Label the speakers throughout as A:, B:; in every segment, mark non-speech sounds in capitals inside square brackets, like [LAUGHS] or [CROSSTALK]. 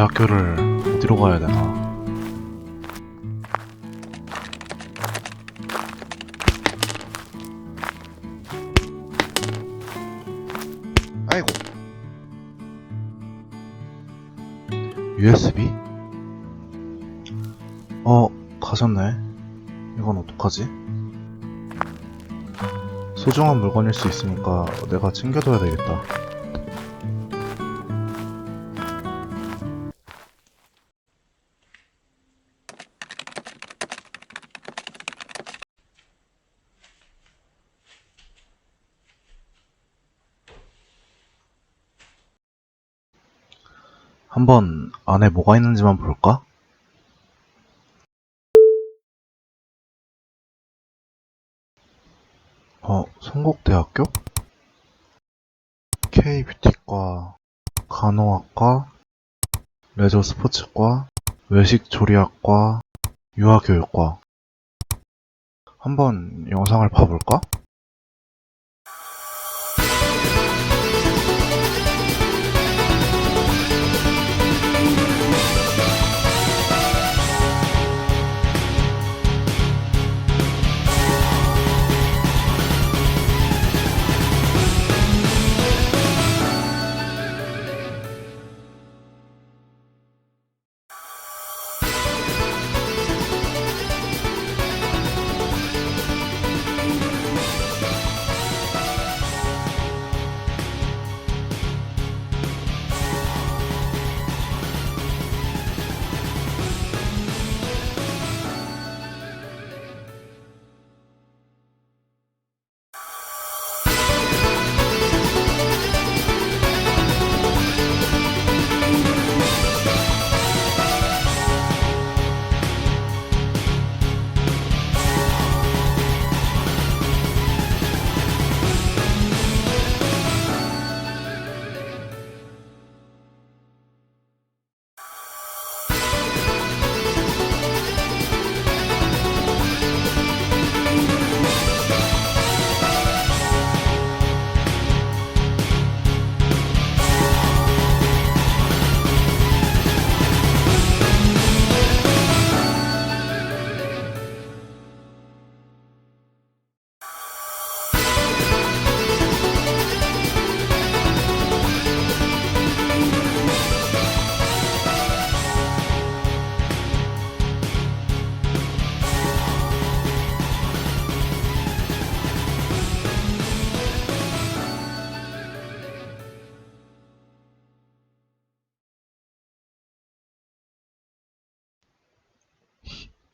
A: 대학교를 어디로 가야 되나? 아이고. USB? 어, 가셨네. 이건 어떡하지? 소중한 물건일 수 있으니까 내가 챙겨둬야 되겠다. 한번 안에 뭐가 있는지만 볼까? 어, 성곡대학교? K뷰티과, 간호학과, 레저 스포츠과, 외식조리학과, 유아교육과. 한번 영상을 봐볼까?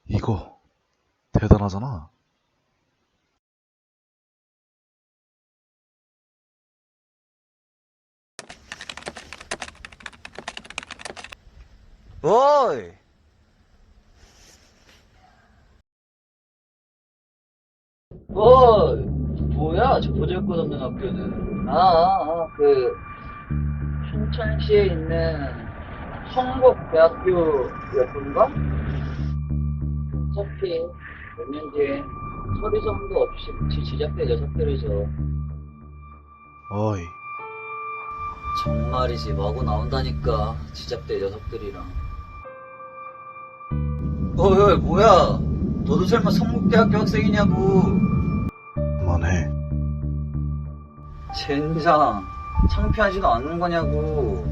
A: 이거 대단하잖아.
B: 어이! 어이! 뭐야, 저 보잘것 없는 학교는. 아, 아, 아, 그, 춘천시에 있는 성곡대학교였던가? 어차피 몇년 뒤에 서리섬도 없이 지- 지작될 녀석들이죠.
A: 어이,
B: 정말이지, 마구 나온다니까, 지작될 녀석들이랑. 어이, 어이, 뭐야? 너도 설마 성곡대학교 학생이냐고.
A: 그만해.
B: 젠장 창피하지도 않는 거냐고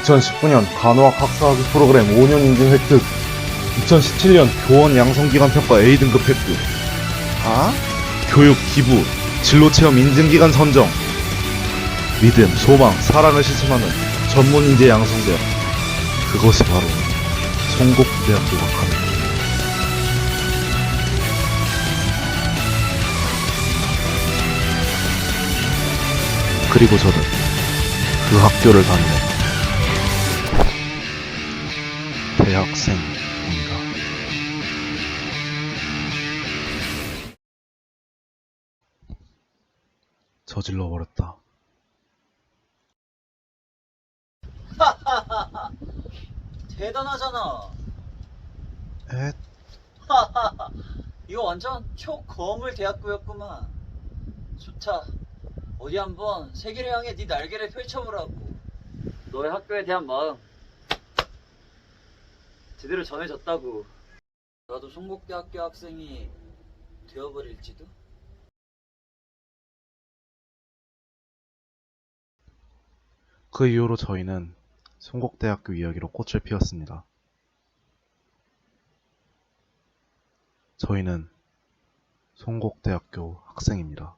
A: 2019년 간호학 학사학위 프로그램 5년 인증 획득 2017년 교원 양성기간 평가 A등급 획득 아? 교육 기부 진로체험 인증기간 선정 믿음, 소망, 사랑을 실천하는 전문 인재 양성대학 그것이 바로 성곡대학교가 가는 그리고 저는 그 학교를 다니는 대학생입니다. 저질러 버렸다. [LAUGHS]
B: 대단하잖아
A: 에? [LAUGHS]
B: 이거 완전 초거물 대학교였구만 좋다 어디 한번 세계를 향해 네 날개를 펼쳐보라고. 너의 학교에 대한 마음 제대로 전해졌다고. 나도 송곡대학교 학생이 되어버릴지도?
A: 그 이후로 저희는 송곡대학교 이야기로 꽃을 피웠습니다. 저희는 송곡대학교 학생입니다.